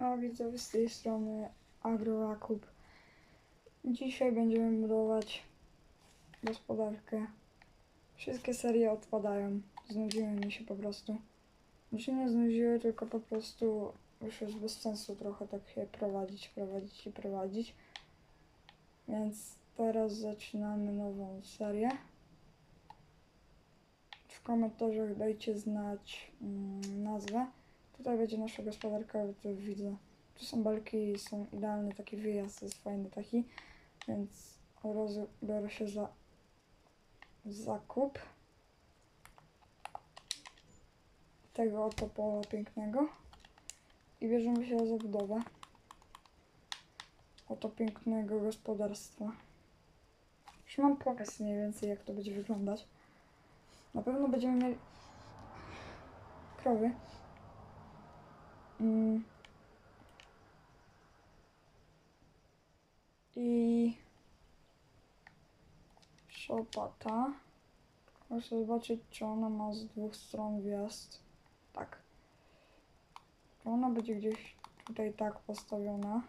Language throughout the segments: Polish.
Siema widzowie z tej strony Agroakub. Dzisiaj będziemy budować gospodarkę. Wszystkie serie odpadają. Znudziły mi się po prostu. Znaczy nie znudziły, tylko po prostu już jest bez sensu trochę tak się prowadzić, prowadzić i prowadzić. Więc teraz zaczynamy nową serię. W komentarzach dajcie znać mm, nazwę. Tutaj będzie nasza gospodarka, to widzę. Tu są belki, są idealny taki wyjazd, jest fajny taki, więc od razu biorę się za zakup tego oto pola pięknego i bierzemy się za budowę oto pięknego gospodarstwa. Już mam pomysł mniej więcej jak to będzie wyglądać. Na pewno będziemy mieli krowy. I szopata. Muszę zobaczyć, czy ona ma z dwóch stron wjazd. Tak. Ona będzie gdzieś tutaj tak postawiona?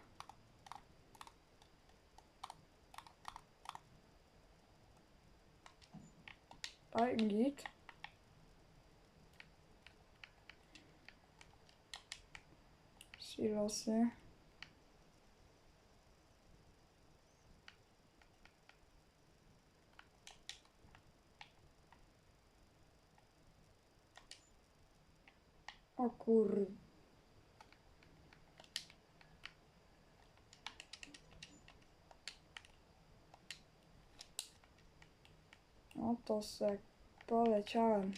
Tak, git. Silosy. O kur... No to se poleciałem.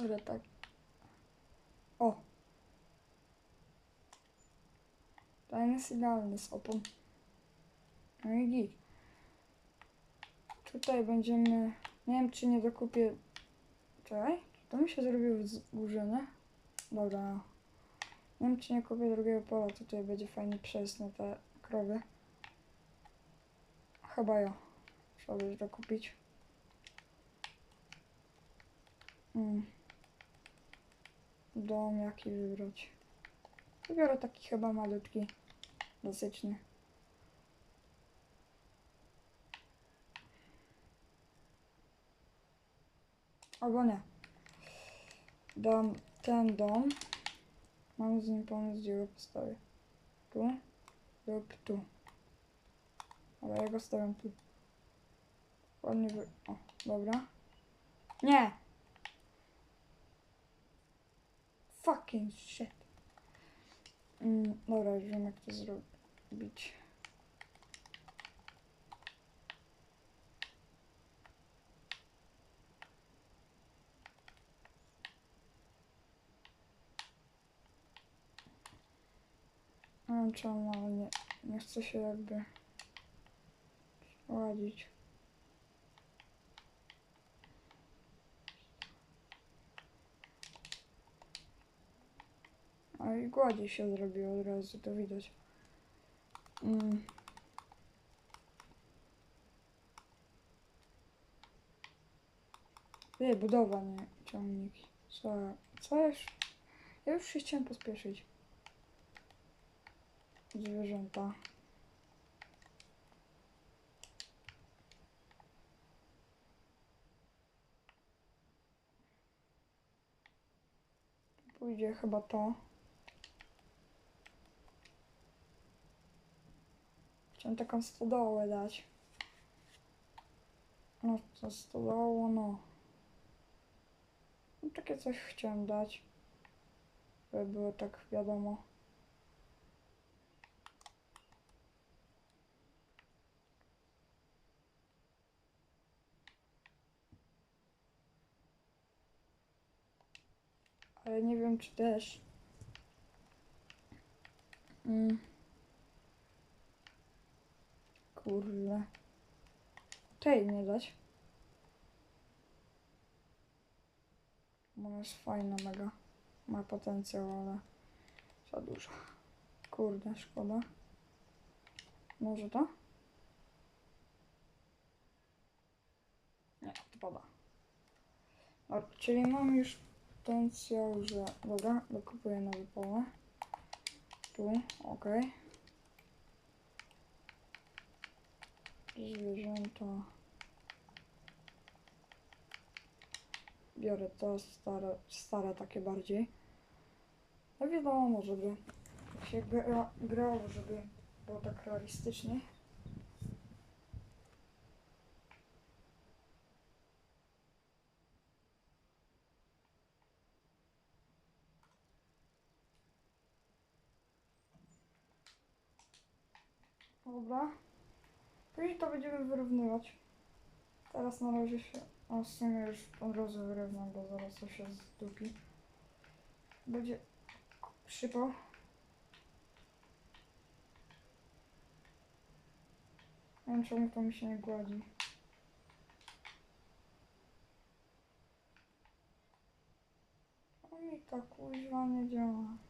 Dobra, tak. O! Ten jest idealny z. No i git. Tutaj będziemy... Nie wiem, czy nie dokupię... Czekaj, to mi się zrobiło wzgórzone? Dobra. Nie wiem, czy nie kupię drugiego pola. Tutaj będzie fajny przejazd na te krowy. Chyba ja. Trzeba będzie dokupić. Mm. Dom jaki wybrać? Wybiorę taki chyba malutki, klasyczny. Albo nie. Dam ten dom. Mam z nim pomysł, gdzie go postawię. Tu lub tu. Ale ja go stawiam tu. Ładnie wy... O, dobra. Nie! Fucking shit. Mm, dobra, wiem jak to zrobić. Nie wiem czemu, ale nie, nie chcę się jakby ładzić. I gładzi się zrobiło od razu, to widać. Mm. Nie, budowa, nie ciągniki. Co, co już... Ja już się chciałem pospieszyć. Zwierzęta. Pójdzie chyba to. Chciałem taką stodołę dać. No to stodoło, no. no. Takie coś chciałem dać. Żeby było tak wiadomo. Ale nie wiem, czy też. Mm. Kurde. Tej nie dać. Ona jest fajna, mega. Ma potencjał, ale za dużo. Kurde, szkoda. Może to? Nie, odpada. O, czyli mam już potencjał, że... Dobra, dokupuję nowe pole. Tu, okej. Zwierzęta. Biorę to stare, stare takie bardziej. No wiadomo, żeby się gra, grało, żeby było tak realistycznie. Dobra. Później to będziemy wyrównywać. Teraz na razie się... O, w sumie już od razu wyrównam, bo zaraz to się zdupi. Będzie przypał. Nie wiem czemu to mi się nie gładzi. O mi tak kuźwa nie działa.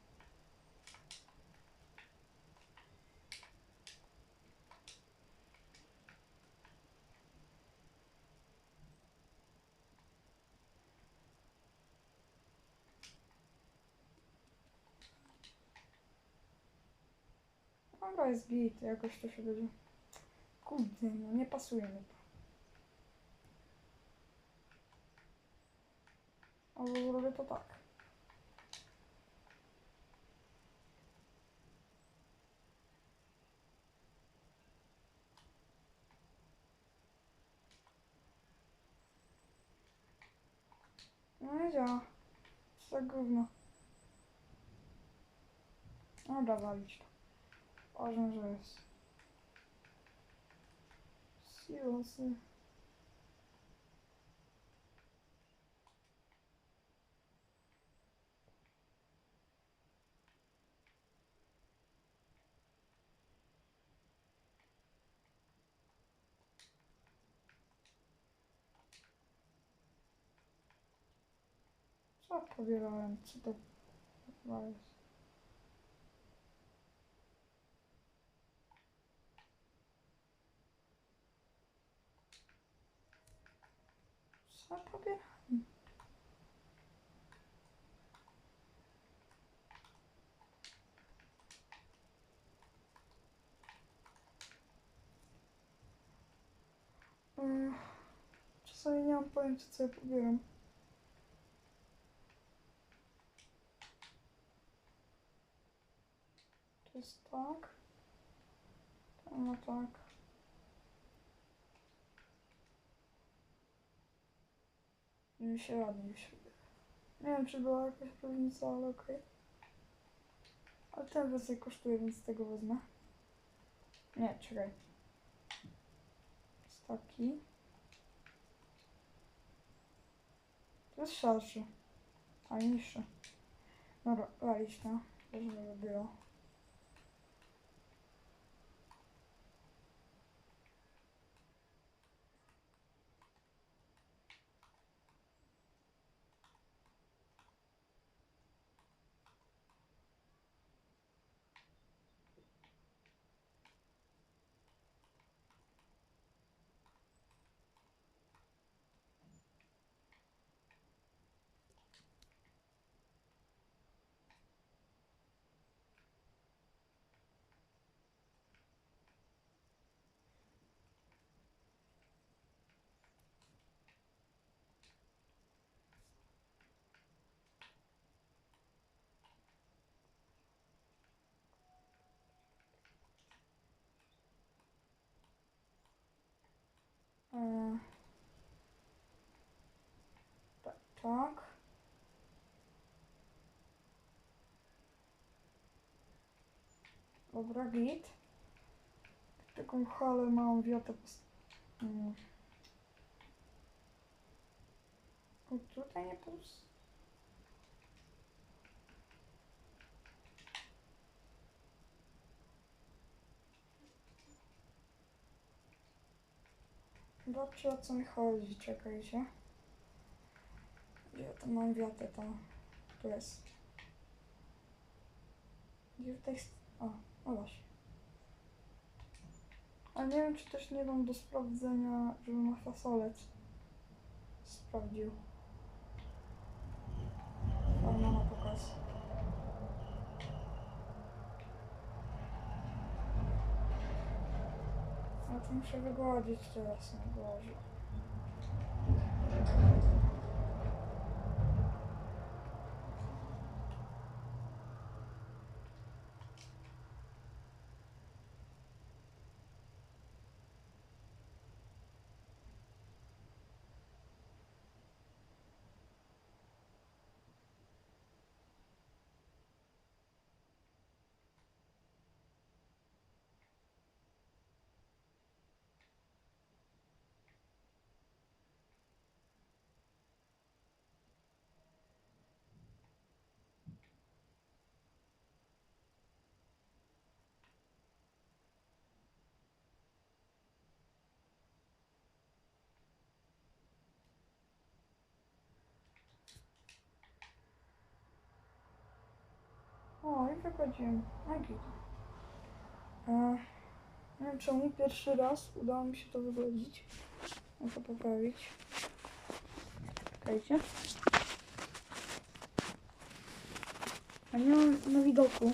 Dobra, jest git, jakoś to się będzie. Kurde, no nie pasuje mi to. Albo zrobię to tak. No nie działa. Co za gówno. Dobra, walić to. Jest. Silosy. Co pobierałem? Co to chyba jest? Co pobierałem? Mm, Czasami nie mam pojęcia co ja pobieram. To jest tak. To no tak. Mi się ładnie się. Nie wiem, czy była jakaś różnica, ale okej. Ale ten wersję kosztuje, więc tego wezmę. Nie, czekaj. Jest taki. To jest szerszy. A niższy. Dobra, walić to. Żeby było. Eee, tak. Dobra, git. Taką halę małą wiatę. Mm. O, tutaj nie pos... Zobaczcie o co mi chodzi, czekajcie. Ja tam mam wiatę, tam. Tu jest. Gdzie tutaj jest... O, o właśnie. Ale nie wiem, czy też nie dam do sprawdzenia, żeby ma fasolec sprawdził. teraz. A to muszę wygładzić teraz na głowie. I wychodziłem. A git. E, nie wiem czemu pierwszy raz udało mi się to wygładzić. Muszę poprawić. Czekajcie. A nie mam na widoku.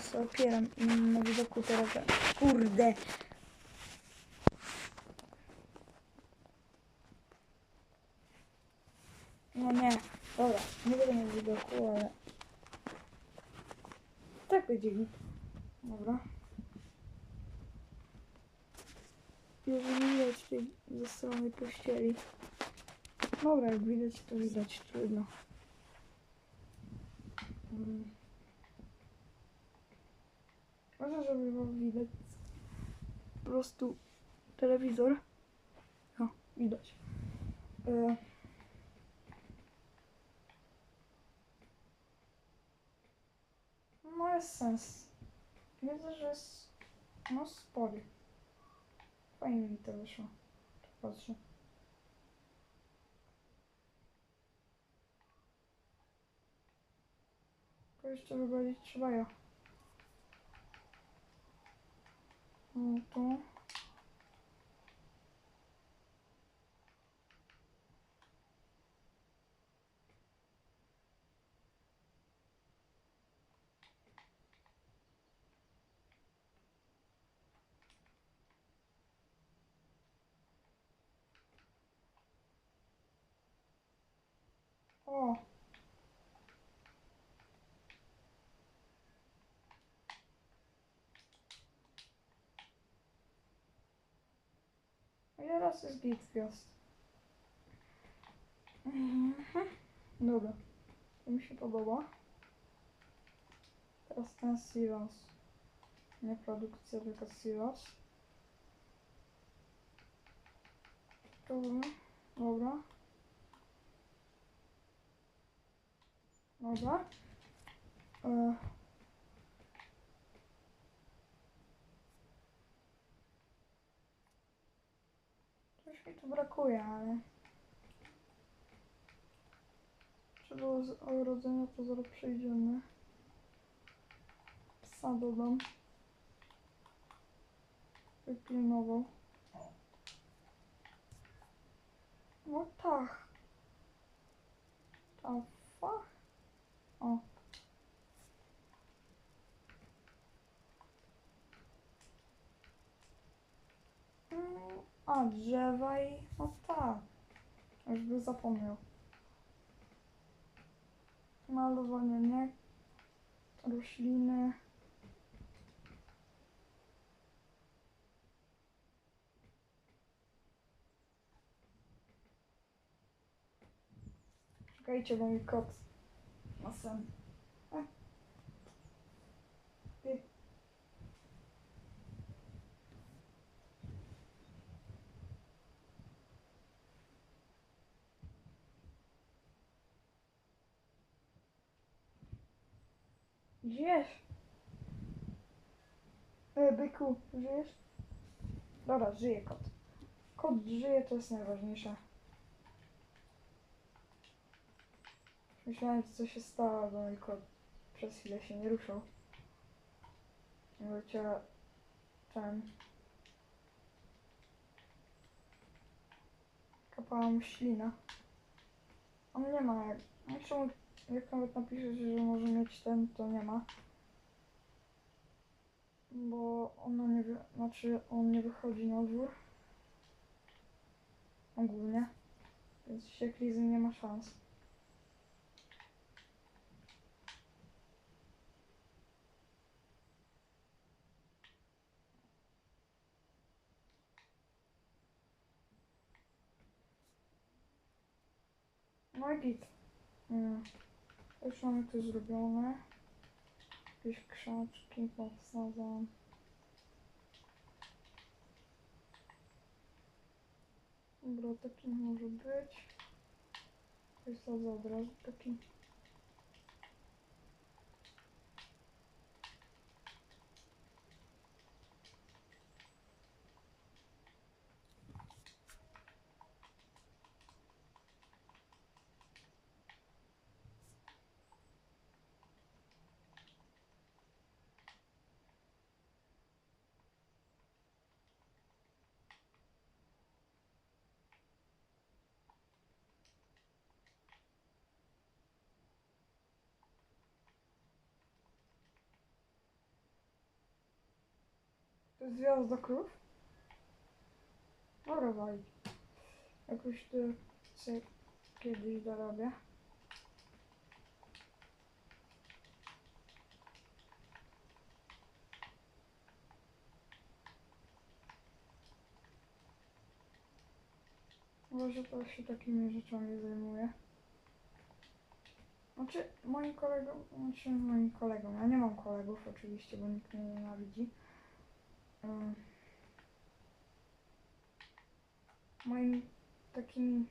Sobie opieram i na widoku teraz. Kurde! No nie, dobra, nie będę miał widoku, ale... Git. Dobra. Nie widać tej ze strony pościeli. Dobra, jak widać, to widać, trudno. Mm. Może, żeby było widać po prostu telewizor. O, widać. E, No jest sens. Widzę, że jest no spory. Fajnie mi to wyszło. Patrzę. To jeszcze wygolić trzeba ja. No to. O! A teraz jest git gwiazd. Mhm. Dobra. To mi się podoba. Teraz ten silos. Nie produkcja, tylko silos. Dobra. Dobra. Dobra. E. Coś mi tu brakuje, ale... Było z urodzenia, to zaraz przejdziemy. Psa dodam. Wypilnował. No tak. Ta fuck? O. Mm, A, drzewa i... No tak. Już by zapomniał. Malowanie, nie? Rośliny. Czekajcie, bo mi kot na sen. E. Ty. Żyjesz? E, byku, żyjesz? Dobra, żyje kot. Kot żyje, to jest najważniejsze. Myślałem, co się stało, bo mój kot przez chwilę się nie ruszał. Leciała ten... Kapała mu ślina. On nie ma jak... No czemu jak nawet napiszecie, że może mieć ten, to nie ma. Bo ona nie, wy... znaczy on nie wychodzi na dwór. Ogólnie. Więc ścieklizny nie ma szans. No i git. Mm. Już mamy to zrobione. Jakieś krzaczki powsadzam. Dobra, taki może być. Wysadzę od razu taki. Jest gwiazda krów? Dobra, walić. Jakoś to sobie kiedyś dorobię. Może to się takimi rzeczami zajmuje. Znaczy, moim kolegom, znaczy moim kolegom, ja nie mam kolegów oczywiście, bo nikt mnie nienawidzi. Ym, moimi takimi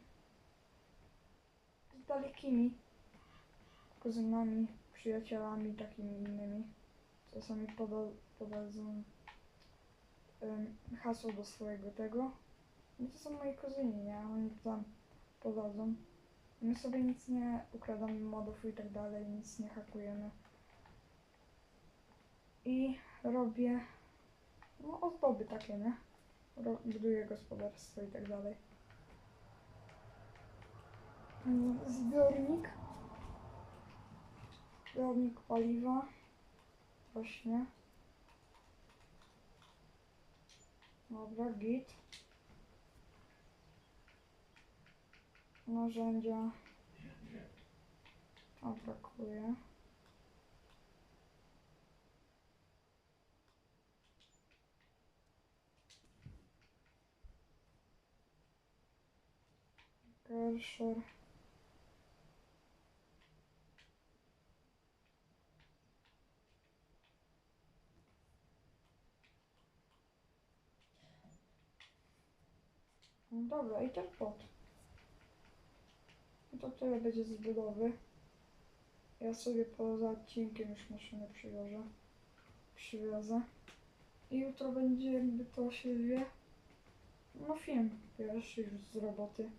dalekimi kuzynami, przyjacielami, takimi innymi. Czasami poda, podadzą hasło do swojego tego. No to są moi kuzyni, nie? Oni tam podadzą. My sobie nic nie ukradamy modów i tak dalej, nic nie hakujemy. I robię no ozdoby takie, nie? Ro- buduję gospodarstwo i tak dalej. Mm, Zbiornik. Zbiornik paliwa. Właśnie. Dobra, git. Narzędzia. A brakuje. Kersher. No Dobra, i ten pot. I to tyle będzie z budowy. Ja sobie poza odcinkiem już maszynę przywiozę. Przywiozę. I jutro będzie jakby to się wie. No film pierwszy już z roboty.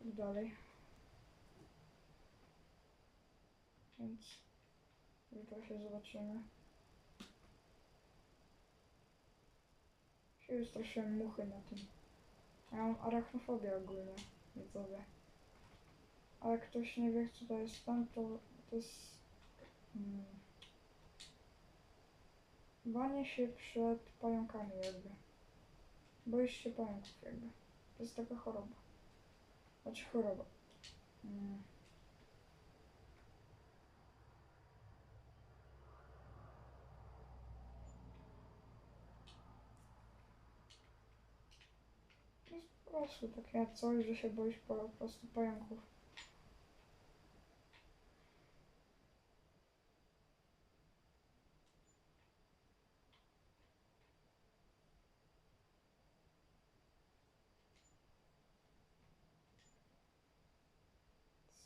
I dalej. Więc jutro się zobaczymy. Się wystraszyłem muchy na tym. Ja mam arachnofobię ogólnie, widzowie. Ale ktoś nie wie, co to jest tam, to, to jest... Hmm, banie się przed pająkami jakby. Boisz się pająków jakby. To jest taka choroba. Znaczy choroba. Mm. To jest po prostu takie coś, że się boisz po prostu pająków.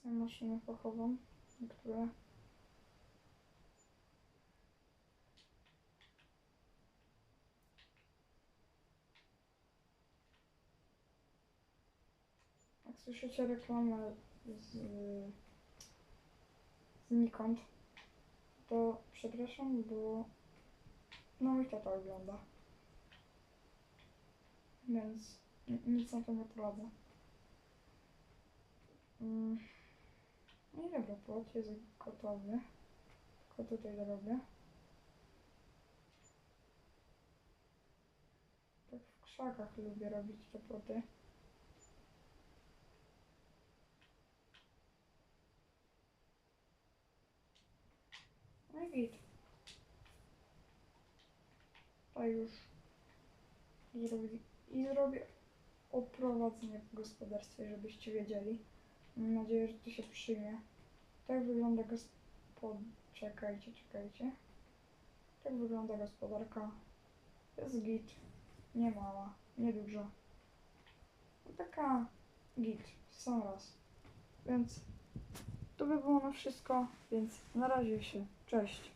Są maszyny fachową, niektóre. Jak słyszycie reklamę z, znikąd, to przepraszam, bo no mój tata ogląda. Więc ni- nic na to nie poradzę. Mm. Nie wiem, płot jest gotowy. Tylko tutaj dorobię. Tak w krzakach lubię robić te płoty. No i git. Już i zrobię oprowadzenie w gospodarstwie, żebyście wiedzieli. Mam nadzieję, że to się przyjmie. Tak wygląda gospod... Czekajcie, czekajcie. Tak wygląda gospodarka. Jest git. Nie mała, nie duża. Taka git, sam raz. Więc to by było na wszystko, więc na razie się. Cześć.